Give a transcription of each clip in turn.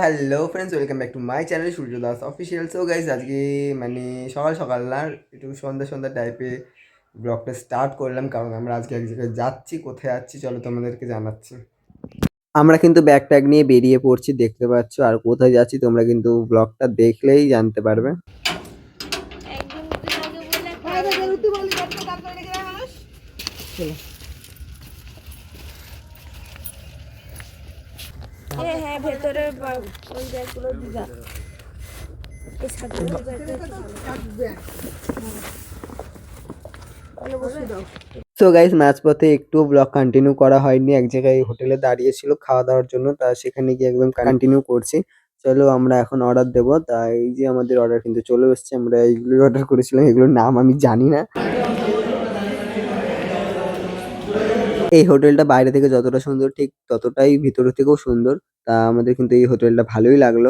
Hello friends welcome back to my channel Surya Das official so guys আজকে মানে সকাল সকাল না একটু সন্ধ্যা সন্ধ্যা টাইপে ব্লগটা স্টার্ট করলাম। কারণ আমরা আজকে এক জায়গায় যাচ্ছি। কোথায় যাচ্ছি চলো তোমাদেরকে জানাচ্ছি। আমরা কিন্তু ব্যাগ ট্যাগ নিয়ে বেরিয়ে পড়ছি দেখতে পাচ্ছ। আর কোথায় যাচ্ছি তোমরা কিন্তু ব্লগটা দেখলেই জানতে পারবে। একদিন হ্যাঁ হ্যাঁ ভেতরে বা- ওই ব্যাগগুলো দিবা। সো গাইজ মাঝপথে একটু ব্লগ কন্টিনিউ করা হয়নি। এক জায়গায় হোটেলে দাঁড়িয়েছিল খাওয়া দাওয়ার জন্য, তা সেখানে গিয়ে একদম কন্টিনিউ করছি। চলো, আমরা এখন অর্ডার দেবো। তা এই যে আমাদের অর্ডার কিন্তু চলে এসছে। আমরা এইগুলোই অর্ডার করেছিলাম, এগুলোর নাম আমি জানি না। এই হোটেলটা বাইরে থেকে যতটা সুন্দর, ঠিক ততটাই ভিতর থেকেও সুন্দর। তা আমাদের কিন্তু এই হোটেলটা ভালোই লাগল।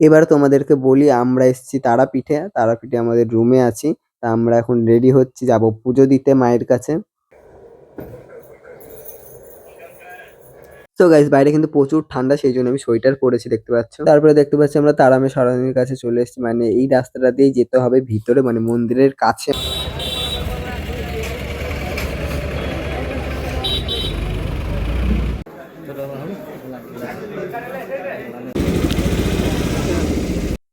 এবার তোমাদেরকে বলি, আমরা এসেছি তারাপীঠে। তারাপীঠে আমাদের রুমে আছি। তা আমরা এখন রেডি হচ্ছি, যাব পুজো দিতে মায়ের কাছে। তো গাইজ বাইরে কিন্তু প্রচুর ঠান্ডা, সেই জন্য আমি সোয়েটার পরেছি, দেখতে পাচ্ছ? তারপরে দেখতে পাচ্ছি আমরা তারামে সরণির কাছে চলে এসেছি। মানে এই রাস্তাটা দিয়ে যেতে হবে ভিতরে মানে মন্দিরের কাছে।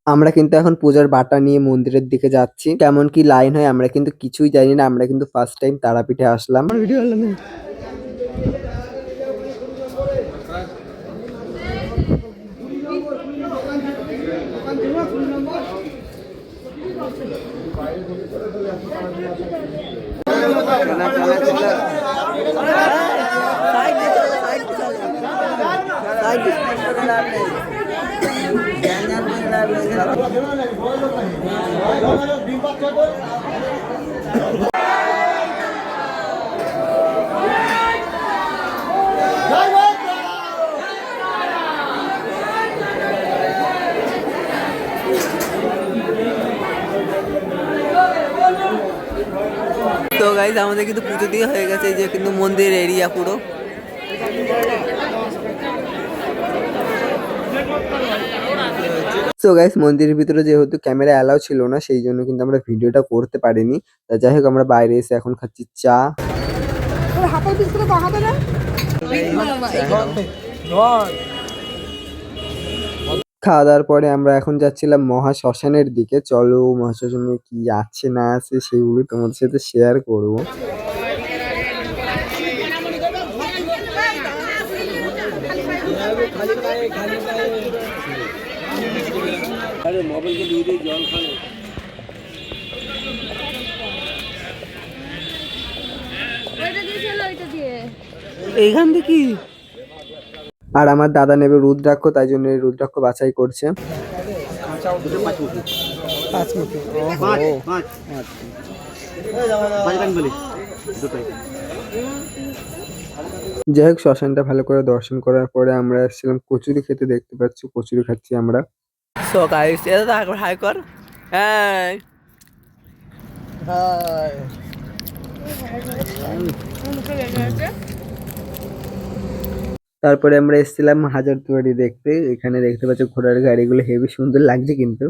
আমরা কিন্তু এখন পূজার বাটা নিয়ে মন্দিরের দিকে যাচ্ছি। কেমন কি লাইন হয় আমরা কিন্তু কিছুই জানি না আমরা কিন্তু ফার্স্ট টাইম তারাপীঠে আসলাম। ভিডিও তো গাইজ আমাদের কিন্তু পুজো দিয়ে হয়ে গেছে যে কিন্তু মন্দির এরিয়া পুরো। সো গাইস মন্দিরের ভিতরে যেহেতু ক্যামেরা অ্যালাউ ছিল না সেই জন্য কিন্তু আমরা ভিডিওটা করতে পারিনি। তা যাই হোক আমরা বাইরে এসে এখন খাচ্ছি চা। হাতের পিছনে বাহাতে না খাওয়া দাওয়ার পরে আমরা এখন যাচ্ছিলাম মহা শ্মশানের দিকে। চলো মহা শ্মশানে কি আছে না আছে সেগুলো তোমাদের সাথে শেয়ার করব। ওইটা দিয়ে চলো ওইটা দিয়ে। এইখান থেকে? আর আমার দাদা নেবে রুদ্রাক্ষ তাই জন্য এই রুদ্রাক্ষ বাছাই করছে। যাই হোক শ্মশানটা ভালো করে দর্শন করার পরে আমরা এসেছিলাম। কচুরি খেতে দেখতে পাচ্ছি কচুরি খাচ্ছি আমরা। সো গাইস এটা হ্যাঁ তারপরে আমরা এসেছিলাম হাজার দুয়ারি দেখতে। এখানে দেখতে পাচ্ছ ঘোড়ার গাড়িগুলো হেভি সুন্দর লাগছে কিন্তু।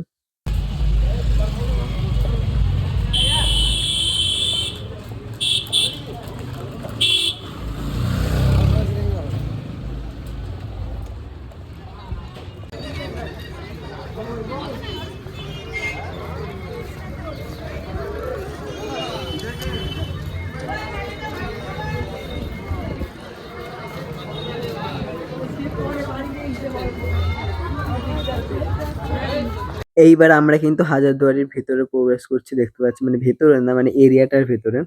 এইবার আমরা কিন্তু হাজারদুয়ারির ভিতরে প্রবেশ করছি, দেখতে পাচ্ছি মানে ভেতরে না মানে এরিয়াটার ভেতরে।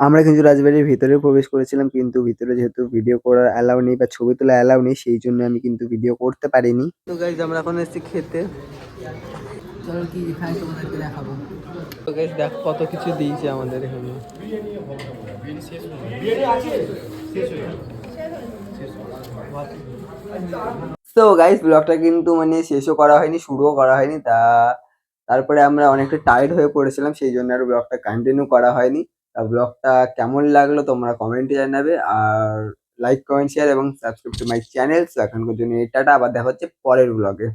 আমরা কিন্তু রাজবাড়ির ভিতরে প্রবেশ করেছিলাম কিন্তু ভিতরে যেহেতু ভিডিও করার অ্যালাউ নেই বা ছবি তোলা অ্যালাউ নেই সেই জন্য আমি কিন্তু ভিডিও করতে পারিনি। তো গাইজ আমরা এখন এসেছি খেতে। চলো কি খাই তোমাদেরকে দেখাবো। তো গাইজ দেখ কত কিছু দিয়েছে আমাদের এখানে। তো গাইস ব্লগটা কিন্তু মানে শেষও করা হয়নি শুরুও করা হয়নি তা তারপরে আমরা অনেকটা টায়ার্ড হয়ে পড়েছিলাম সেই জন্য আর ব্লগটা কন্টিনিউ করা হয়নি। ব্লগটা কেমন লাগল তোমরা কমেন্টে জানাবে। আর লাইক কমেন্ট শেয়ার এবং সাবস্ক্রাইব টু মাই চ্যানেল এখনকার জন্য এটাটা টাটা, আবার দেখা হচ্ছে পরের ব্লগে